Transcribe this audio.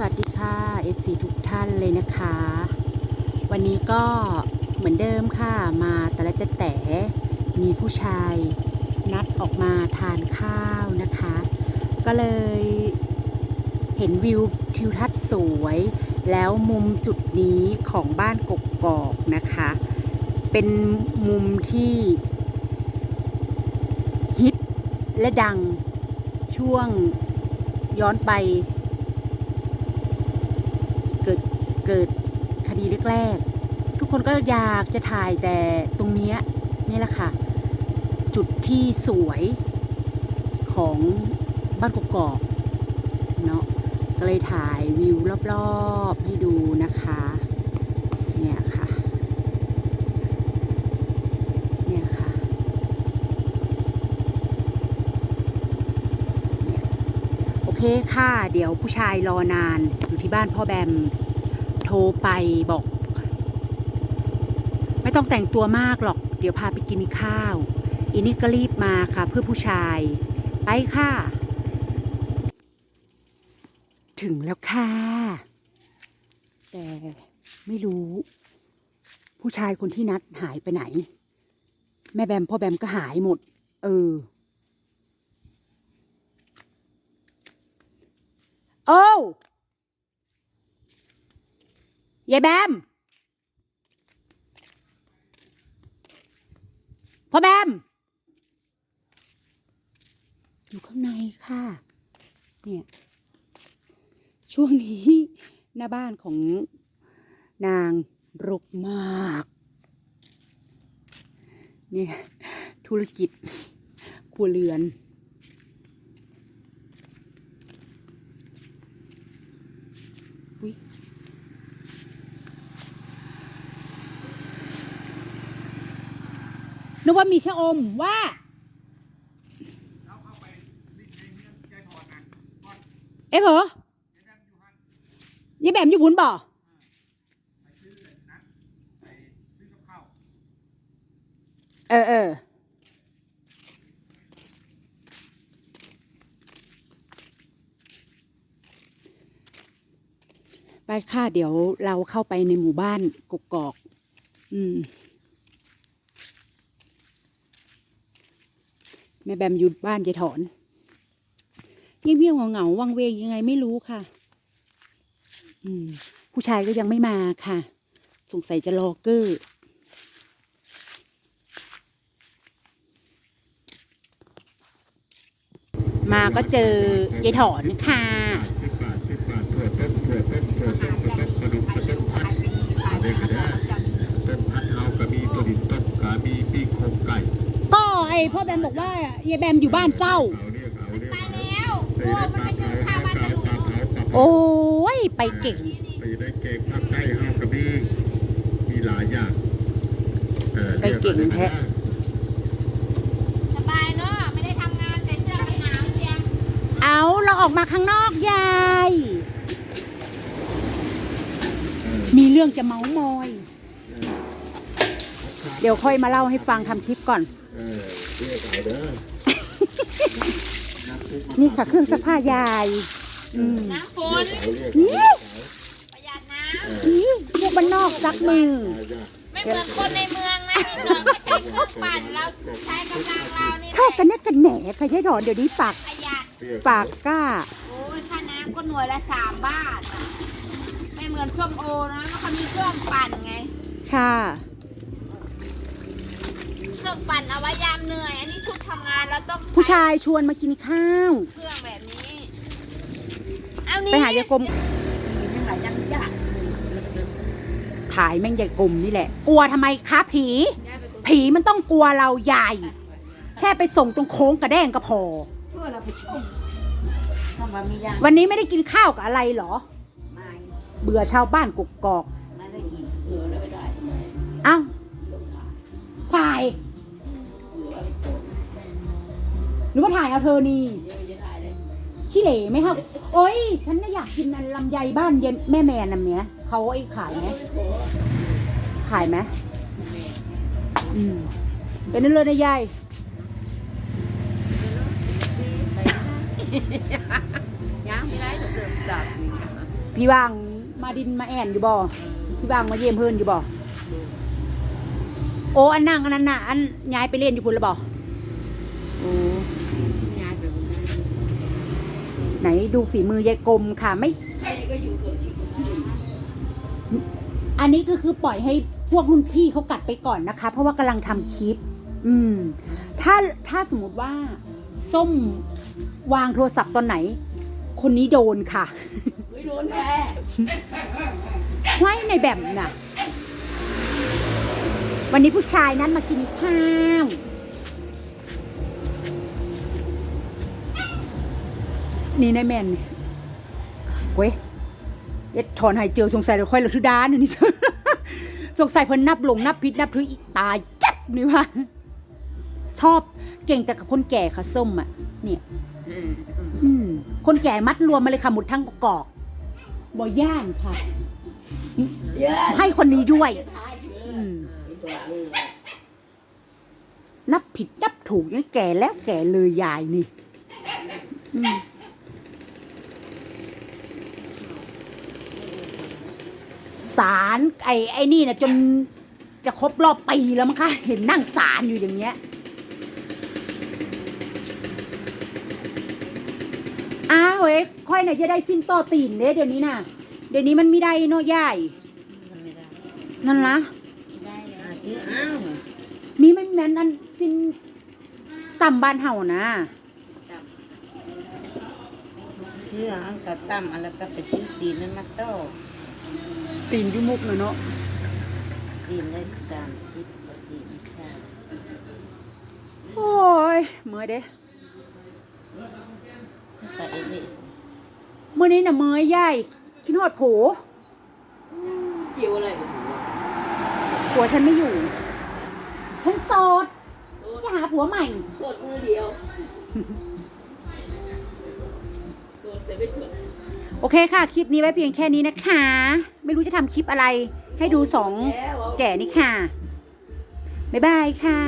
สวัสดีค่ะ FC ทุกท่านเลยนะคะ วันนี้ก็เหมือนเดิมค่ะมาแต่ละแต่แต่ มีผู้ชายนัดออกมาทานข้าวนะคะ ก็เลยเห็นวิวทิวทัศน์สวย แล้วมุมจุดนี้ของบ้านกกกอกนะคะ เป็นมุมที่ฮิตและดังช่วงย้อนไป เกิด เกิดคดีแรกๆทุกคนก็อยากจะถ่ายแต่ตรงนี้นี่แหละค่ะ จุดที่สวยของบ้านกกอกเนาะก็เลยถ่ายวิวรอบๆให้ดูนะคะเนี่ยค่ะเนี่ยค่ะโอเคค่ะ เดี๋ยวผู้ชายรอนานอยู่ที่บ้านพ่อแบม โทรไปบอก ไม่ต้องแต่งตัวมากหรอก เดี๋ยวพาไปกินข้าว อีนี่ก็รีบมาค่ะ เพื่อผู้ชาย ไปค่ะ ถึงแล้วค่ะ แต่ไม่รู้ ผู้ชายคนที่นัดหายไปไหน แม่แบมพ่อแบมก็หายหมด เออโอ้ ยายแบม พ่อแบม อยู่ข้างในค่ะ เนี่ย ช่วงนี้ หน้าบ้านของนางรกมาก เนี่ย ธุรกิจครัวเรือน อุ๊ย นึกว่ามีชะอมว่าเอ๊ะเหรอยายแบมอยู่พุนบ่เออเออไปค่ะเดี๋ยวเราเข้าไปในหมู่บ้านกกอก อืม ม่แบมอยู่บ้านยายถอนเงียบเงียบเหงาๆวังเวงยังไงไม่รู้ค่ะ อืม ผู้ชายก็ยังไม่มาค่ะ สงสัยจะรอเกอร์มาก็เจอยายถอนค่ะ สิบบาทสิบบาทถั่วต้มถั่วต้มถั่วต้มกระต้มกระดุมกระต้มพัดเด็กนะต้มพัดเฮากระมีตัวดินต้มกามีปีกโครงไก่ ก็ไอ พ่อแบมบอกว่ายายแบมอยู่บ้านเจ้าเขาเรียกเขาเรียกไปเขาแล้วโอ้มันไปซื้อข้าวบ้านตะลุงโอ้ยไปเก่งไปได้เก่งภาคใต้เฮากระมีมีหลายอย่างออไปเก่งแท้สบายเนาะไม่ได้ทำงานใส่เสื้อกันหนาวเชียงเอาเราออกมาข้างนอกยายเออมีเรื่องจะเมาส์มอยเออเดี๋ยวค่อยมาเล่าให้ฟังทำคลิปก่อน นี่ค่ะเครื่องซักผ้ายายอืมน้ำฝเรียนกเขาเรียกเขาประหยัดน้เอออีพวกบ้านนอกซักมือไม่เหมือนคนในเมืองนะนี่เราก็ใช้เครื่องปั่นเราใช้กำลังเรานี่ชอบกันนักกันแหนค่ะยายถอนเดี๋ยวนี้ปากประหยัดปากกล้าโอ้ยค่าน้ำก็หน่วยละสามบาทไม่เหมือนส้มโอนะมันเขามีเครื่องปั่นไงค่ะ เครื่องปั่นเอาไว้ยามเหนื่อย อันนี้ชุดทำงานเราต้องใช้ผู้ชายชวนมากินข้าว เครื่องแบบนี้เอานี่ไปหายายกลมถ่ายแม่งยายกลมนี่แหละ กลัวทำไมคะผี ผีมันต้องกลัวเราใหญ่ แค่ไปส่งตรงโค้งกระแดงก็พอ เพื่อเราไปชมทำว่ามีอย่างวันนี้ไม่ได้กินข้าวกับอะไรเหรอ ไม่เบื่อชาวบ้านกกอกไม่ได้กินเหลือแล้วไม่ได้เอ้าถ่าย รือว่าถ่ายเอาเธอนี่ขี้เหร่ไหมครับ โอ้ย ฉันน่ะอยากกินอันลำไยบ้านเย็นแม่แมนน่ะเนี้ยเขาไอ้ขายไหมขายไหมอืมเป็นนั่นเลยนะยายย่างไม่ได้เดือดดับพี่วางมาดินมาแอนอยู่บ่พี่วางมาเยี่ยมเพื่อนอยู่บ่โอ้อันนั่งอันนั้นน่ะอันย้ายไปเล่นอยู่พุ่นแล้วบ่โอ้ ยายไปบุญ ไห นดูฝีมือยายกลมค่ะไม่ก็อยู่ส่วนที่อันนี้ก็คือปล่อยให้พวกรุ่นพี่เขากัดไปก่อนนะคะ เพราะว่ากำลังทำคลิป อืม ถ้าถ้าสมมติว่า ส้มวางโทรศัพท์ตอนไหน คนนี้โดนค่ะไม่โดนแน่ไว้ในแบบน่ะ วันนี้ผู้ชายนั้นมากินข้าว นี่นายแมนนี่เว้ยเอ็ดถอนหายเจอสงสัยเราค่อยระทึดานอันนี่ สงสัยเพิ่นนับลงนับพิษนับถืออีกตายจัดนี่ว่าชอบเก่งแต่กับคนแก่ค่ะส้มอะ เนี่ย อืมคนแก่มัดรวมมาเลยค่ะหมดทั้งกอกบ่ย่านค่ะเยอะให้คนนี้ด้วย อืมตัวเองนับผิดนับถูกยังแก่แล้วแก่เลยยายนี่ อืม สารไอ้ไอ้นี่นะจนจะครบรอบปีแล้วมั้งคะเห็นนั่งสารอยู่อย่างเงี้ยอ้าวเว้ยค่อยไหนจะได้สิ้นโตอตีนเด้เดี๋ยวนี้น่ะเดี๋ยวนี้มันไม่ได้เนาะย่ายไม่ได้นั่นละได้เลยชื่ออ้าวมีมันแมนอันสิ้นต่ำบ้านเฮานะชื่ออ้าวก็ตั้มอะไรก็ไปชื่อตีนนั่นมาโต้ ตีนอยุมุกเนาะเนาะตีนได้สามสิบกว่าตีนค่ะโอ้ยเมื่อยเด้แต่เอเวเมื่อนี้น่ะเมื่อยใหญ่คิดฮอดโผเกี่ยวอะไรผัวฉันไม่อยู่ ฉันโสดจะหาผัวใหม่กดมือเดียว โอเคค่ะ คลิปนี้ไว้เพียงแค่นี้นะคะ ไม่รู้จะทำคลิปอะไร ให้ดูสองแก่นี่ค่ะ บ๊ายบายค่ะ